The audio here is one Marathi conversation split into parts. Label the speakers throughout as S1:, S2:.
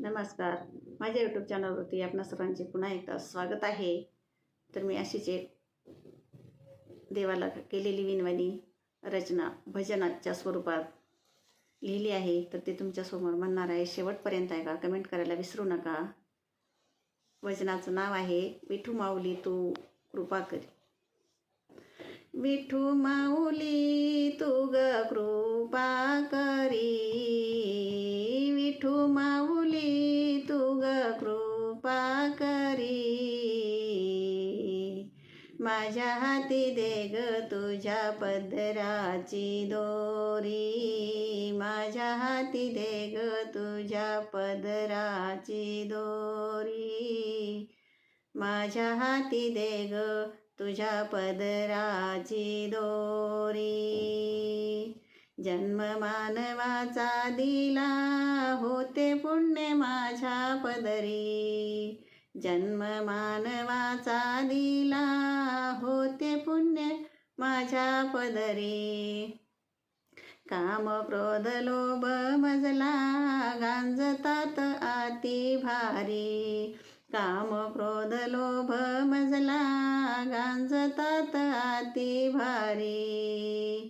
S1: नमस्कार. माझ्या यूट्यूब चॅनलवरती आपणा सर्वांचे पुन्हा एकदा स्वागत आहे. तर मी अशीच एक देवाला केलेली विनवणी रचना भजनाच्या स्वरूपात लिहिली आहे. तर ते तुमच्यासमोर म्हणणार आहे शेवटपर्यंत आहे का? कमेंट करायला विसरू नका. भजनाचं नाव आहे विठू माऊली तू कृपा करी. विठू माऊली तू ग कृपा करी. विठू माऊ करी ग कृपा करी. माझ्या हाती दे ग तुझ्या पदराची दोरी. माझ्या हाती दे ग तुझ्या पदराची दोरी. माझ्या हाती दे ग तुझ्या पदराची दोरी. जन्म मानवाचा दिला होते पुण्य माझ्या पदरी. जन्म मानवाचा दिला होते पुण्य माझ्या पदरी. काम क्रोध लोभ मजला गांजतात आती भारी. काम क्रोध लोभ मजला गांजतात आती भारी.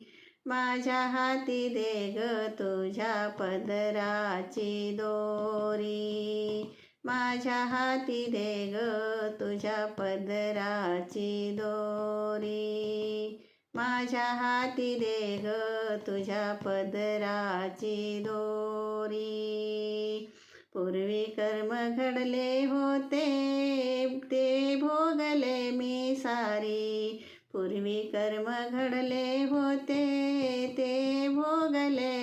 S1: माझ्या हाती दे ग तुझ्या पदराची दोरी. माझ्या हाती दे ग तुझ्या पदराची दोरी. माझ्या हाती दे ग तुझ्या पदराची दोरी. पूर्वी कर्म घडले होते ते भोगले मी सारी. पूर्वी कर्म घडले होते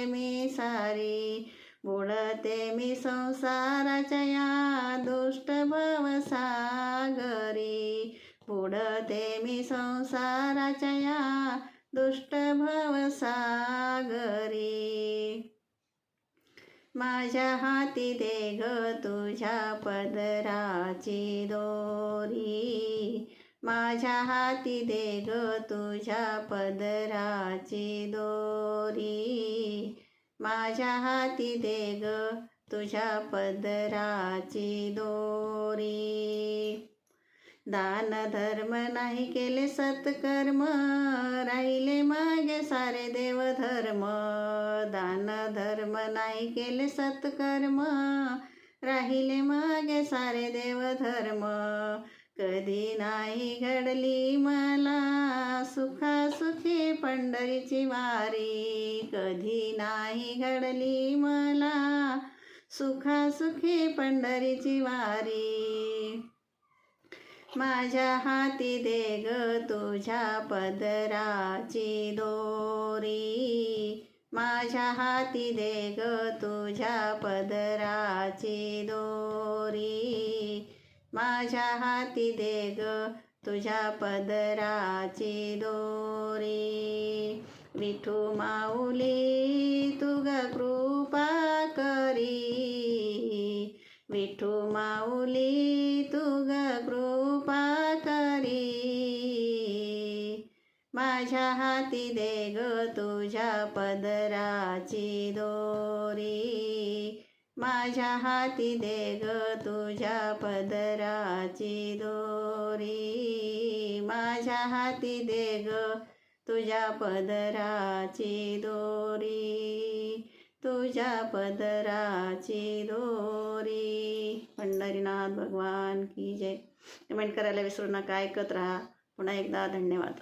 S1: मी सारी बुडते मी संसाराच्या या दुष्ट भवसागरी बुडते मी संसाराच्या या दुष्ट भवसागरी माझ्या हाती दे ग तुझ्या पदराची दोरी. माझ्या हाती दे ग तुझ्या पदराची दोरी. माझ्या हाती दे ग तुझ्या पदराची दोरी. दान धर्म नाही केले सत्कर्म राहिले मागे सारे देवधर्म दान धर्म नाही केले सत्कर्म राहिले मागे सारे देवधर्म कधी नाही घडली मा पंढरीची वारी कधी नाही घडली मला. सुखासुखी पंढरीची वारी. माझ्या हाती दे ग तुझ्या पदराची दोरी. माझ्या हाती दे ग तुझ्या पदराची दोरी. माझ्या हाती दे ग तुझ्या पदराची दोरी विठू माऊली तुगा कृपा करी. विठू माऊली तुगा कृपा करी. माझ्या हाती दे ग तुझ्या पदराची दोरी. माझ्या हाती दे ग तुझ्या पदराची दोरी. माझ्या हाती दे ग तुझ्या पदराची दोरी. तुझ्या पदराची दोरी. पंढरीनाथ भगवान की जय. कमेंट करायला विसरू नका ऐकत राहा. पुन्हा एकदा धन्यवाद.